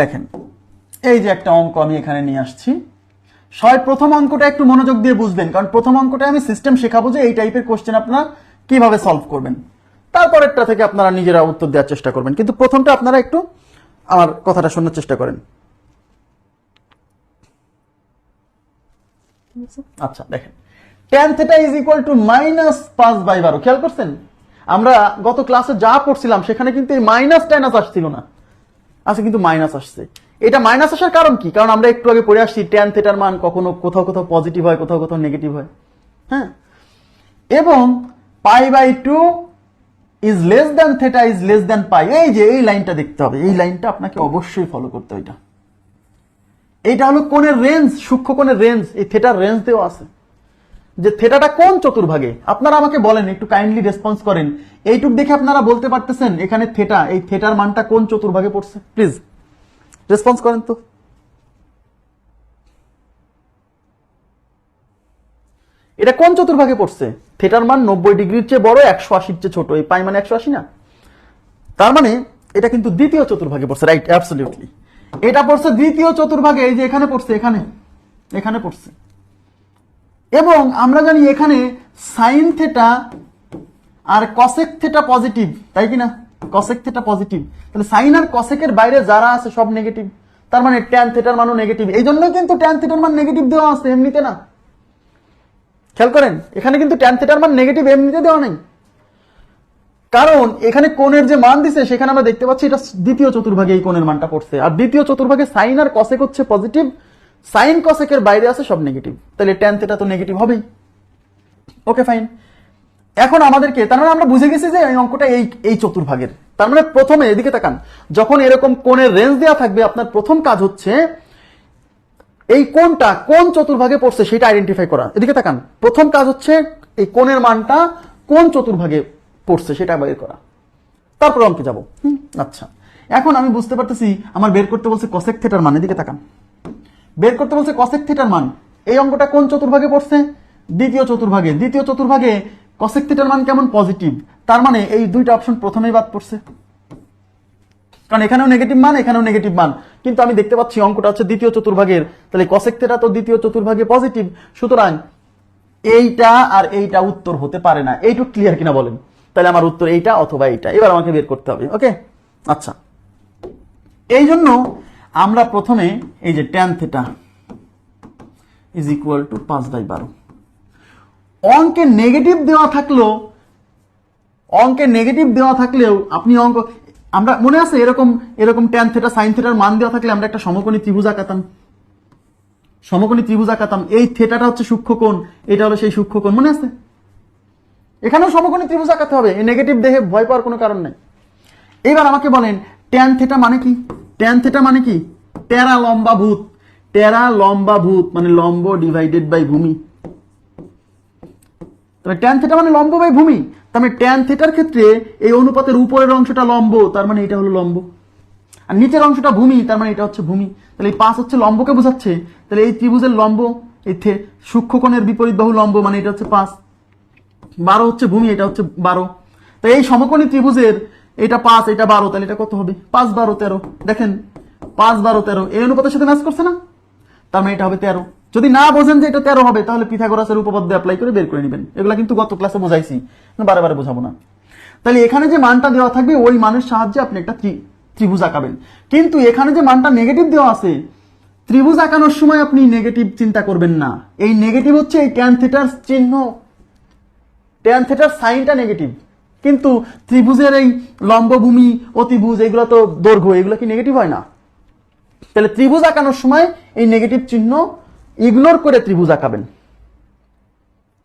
দেখেন, এই যে একটা অঙ্ক আমি এখানে নিয়ে আসছি। সবাই প্রথম অঙ্কটা একটু মনোযোগ দিয়ে বুঝবেন, কারণ প্রথম অঙ্কটা আমি সিস্টেম শেখাবো যে এই টাইপের কোশ্চেন আপনারা কীভাবে সলভ করবেন। তারপরেরটা থেকে আপনারা নিজেরা উত্তর দেওয়ার চেষ্টা করবেন। কিন্তু প্রথমটা আপনারা একটু আমার কথাটা শোনার চেষ্টা করেন। আচ্ছা দেখেন। Tan theta is equal to minus পাঁচ বাই বারো, খেয়াল করছেন? আমরা গত ক্লাসে যা পড়ছিলাম, সেখানে কিন্তু এই মাইনাস টেনাস আসছিল না। আচ্ছা কিন্তু মাইনাস আসছে। এটা মাইনাস আসার কারণ কি? কারণ আমরা একটু আগে পড়ে আসছি টেন থেটার মান কখনো কোথাও কোথাও পজিটিভ হয়, কোথাও কোথাও নেগেটিভ হয়। হ্যাঁ? এবং pi by two is less than theta is less than pi এই যে, এই লাইনটা দেখতে হবে। এই লাইনটা আপনাকে অবশ্যই ফলো করতে হবে এটা। এইটা হলো কোণের রেঞ্জ সূক্ষ্ম কোণের রেঞ্জ এই থেটার রেঞ্জ দেওয়া আছে। যে থেটাটা কোন চতুর্ভাগে? আপনারা আমাকে বলেন, একটু কাইন্ডলি রেসপন্স করেন। এইটুক দেখে আপনারা বলতে পারতেছেন, এখানে থেটা, এই থেটার মানটা কোন চতুর্ভাগে পড়ছে? প্লিজ রেসপন্স করেন তো। এটা কোন চতুর্ভাগে পড়ছে? থেটার মান নব্বই ডিগ্রির চেয়ে বড়, একশো আশির চেয়ে ছোট। এই পাই মানে একশো আশি না? তার মানে এটা কিন্তু দ্বিতীয় চতুর্ভাগে পড়ছে রাইট অ্যাবসলিউটলি এটা পড়ছে দ্বিতীয় চতুর্ভাগে, এই যে এখানে পড়ছে, এখানে। এখানে পড়ছে। এবং আমরা জানি এখানে সাইন থেটা আর কসেক থেটা পজিটিভ তাই কি না কসেক থেটা পজিটিভ তাহলে সাইন আর কসেকের বাইরে যারা আছে সব নেগেটিভ তার মানে ট্যান থেটার মানও নেগেটিভ এই জন্যই কিন্তু ট্যান থেটার মান নেগেটিভ দেওয়া আছে এমনিতে না। খেয়াল করেন, এখানে কিন্তু ট্যান থেটার মান নেগেটিভ এমনিতে দেওয়া নেই। কারণ এখানে কোণের যে মান দিছে, সেখানে আমরা দেখতে পাচ্ছি এটা দ্বিতীয় চতুর্ভাগে এই কোণের মানটা পড়ছে। আর দ্বিতীয় চতুর্ভাগে সাইন আর কসেক হচ্ছে পজিটিভ সাইন কসেকের বাইরে আছে সব নেগেটিভ তাহলে ট্যান থেটা তো নেগেটিভ হবেই। ওকে ফাইন এখন আমাদেরকে, তার মানে আমরা বুঝে গেছি যে এই অঙ্কটা এই এই চতুর্ভাগের। তার মানে প্রথমে এদিকে তাকান। যখন এরকম কোণের রেঞ্জ দেওয়া থাকবে, আপনার প্রথম কাজ হচ্ছে এই কোনটা কোন চতুর্ভাগে পড়ছে সেটা আইডেন্টিফাই করা। এদিকে তাকান। প্রথম কাজ হচ্ছে এই কোণের মানটা কোন চতুর্ভাগে পড়ছে সেটা বের করা। তারপর অঙ্কে যাব। আচ্ছা। এখন আমি বুঝতে পারতেছি, আমার বের করতে বলছে কসেক থেটার মান। এদিকে তাকান। বের করতে বলছে কসেক থিটার মান। এই অঙ্কটা কোন চতুর্ভাগে পড়ছে? দ্বিতীয় চতুর্ভাগে। দ্বিতীয় চতুর্ভাগে কসেক থিটার মান কেমন পজিটিভ তার মানে এই দুইটা অপশন প্রথমেই বাদ পড়ছে। কারণ এখানেও নেগেটিভ মান, এখানেও নেগেটিভ মান। কিন্তু আমি দেখতে পাচ্ছি অঙ্কটা হচ্ছে দ্বিতীয় চতুর্ভাগের। তাহলে কসেক থেটা তো দ্বিতীয় চতুর্ভাগে পজিটিভ সুতরাং এইটা আর এইটা উত্তর হতে পারে না। এইটুক ক্লিয়ার কিনা বলেন। তাহলে আমার উত্তর এইটা অথবা এইটা। এবার আমাকে বের করতে হবে ওকে আচ্ছা। এই জন্য আমরা প্রথমে এই যে tan theta is equal to পাঁচ বাই বারো। অঙ্কে নেগেটিভ দেওয়া থাকলেও, অঙ্কে নেগেটিভ দেওয়া থাকলেও আপনি অঙ্ক, আমরা, মনে আছে এরকম এরকম ট্যান থেটা সাইন থেটার মান দেওয়া থাকলে আমরা একটা সমকোণী ত্রিভুজ আঁকাতাম। সমকোণী ত্রিভুজ আঁকাতাম। এই থেটাটা হচ্ছে সূক্ষ্মকোণ, এটা হলো সেই সূক্ষ্মকোণ, মনে আছে? এখানেও সমকোণী ত্রিভুজ আঁকাতে হবে এই নেগেটিভ দেখে ভয় পাওয়ার কোনো কারণ নেই। এবার আমাকে বলেন ট্যান থেটা মানে কি? ট্যান থেটা মানে কি? টেরা লম্বা ভূত। টেরা লম্বা ভূত মানে লম্ব ডিভাইডেড বাই ভূমি। তাহলে ট্যান থেটা মানে লম্ব বাই ভূমি। তার মানে ট্যান থেটার ক্ষেত্রে এই অনুপাতের উপরের অংশটা লম্ব, তার মানে এটা হলো লম্ব। আর নিচের অংশটা ভূমি, তার মানে এটা হচ্ছে ভূমি। তাহলে এই পাঁচ হচ্ছে লম্বকে বোঝাচ্ছে। তাহলে এই ত্রিভুজের লম্ব, এই সূক্ষ্মকোণের বিপরীত বাহু লম্ব মানে এটা হচ্ছে পাঁচ। বারো হচ্ছে ভূমি, এটা হচ্ছে বারো। তো এই সমকোণী ত্রিভুজের এটা পাঁচ, এটা বারো, তাহলে এটা কত হবে? পাঁচ, বারো, তেরো। দেখেন পাঁচ বারো তেরো, এই অনুপাতের সাথে ম্যাচ করছে না? তার মানে এটা হবে তেরো। যদি না বোঝেন যে এটা তেরো হবে, তাহলে পিথাগোরাসের উপপাদ্য অ্যাপ্লাই করে বের করে নেবেন। এগুলো কিন্তু গত ক্লাসে বোঝাইছি বারে বারে বোঝাবো না। তাহলে এখানে যে মানটা দেওয়া থাকবে, ওই মানের সাহায্যে আপনি একটা ত্রি- ত্রিভুজ আঁকাবেন। কিন্তু এখানে যে মানটা নেগেটিভ দেওয়া আছে, ত্রিভুজ আঁকানোর সময় আপনি নেগেটিভ চিন্তা করবেন না। এই নেগেটিভ হচ্ছে এই ট্যান থেটার চিহ্ন। ট্যান থেটার সাইনটা নেগেটিভ কিন্তু ত্রিভুজের এই লম্বভূমি, অতিভুজ, এগুলো তো দৈর্ঘ্য, এগুলো কি নেগেটিভ হয় না? তাহলে ত্রিভুজ আঁকানোর সময় এই নেগেটিভ চিহ্ন ইগনোর করে ত্রিভুজ আঁকাবেন।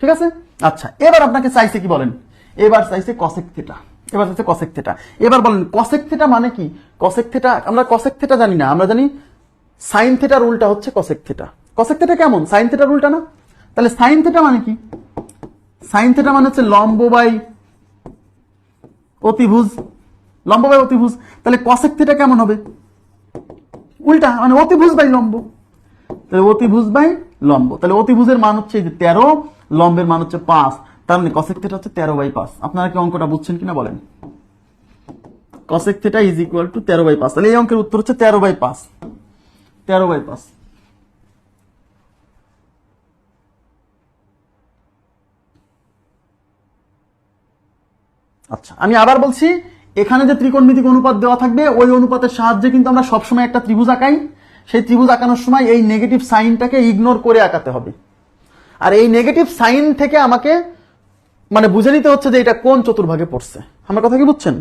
ঠিক আছে? আচ্ছা এবার আপনাকে চাইছে কি বলেন? এবার চাইছে কসেক থেটা এবার চাইছে কসেক থেটা এবার বলেন কসেক থেটা মানে কি? কসেক থেটা আমরা কসেক থেটা জানি না, আমরা জানি সাইন থেটার উল্টা হচ্ছে কসেক থেটা কসেক থেটা কেমন? সাইন থেটার উল্টা না? তাহলে সাইন থেটা মানে কি? সাইন থেটা মানে হচ্ছে লম্ব বাই অতিভুজ। লম্ব বাই অতিভুজ। তাহলে কসেক থেটা কেমন হবে? উল্টা মানে অতিভুজ বাই লম্ব। তাহলে অতিভুজ বাই লম্ব। তাহলে অতিভুজের মান হচ্ছে যে তেরো, লম্বের মান হচ্ছে পাঁচ। তার মানে কসেক থেটা হচ্ছে তেরো বাই পাঁচ। আপনারা কি অঙ্কটা বুঝছেন কিনা বলেন? Cosec theta is equal to তেরো বাই পাঁচ। তাহলে এই অঙ্কের উত্তর হচ্ছে তেরো বাই পাঁচ। তেরো বাই পাঁচ। আচ্ছা আমি আবার বলছি এখানে যে ত্রিকোণমিতিক অনুপাত দেওয়া থাকবে, ওই অনুপাতের সাহায্যে কিন্তু আমরা সবসময় একটা ত্রিভুজ আঁকাই। সেই ত্রিভুজ আঁকানোর সময় এই নেগেটিভ সাইনটাকে ইগনোর করে আঁকাতে হবে। আর এই নেগেটিভ সাইন থেকে আমাকে মানে বুঝে নিতে হচ্ছে যে এটা কোন চতুর্ভাগে পড়ছে। আমার কথা কি বুঝছেন?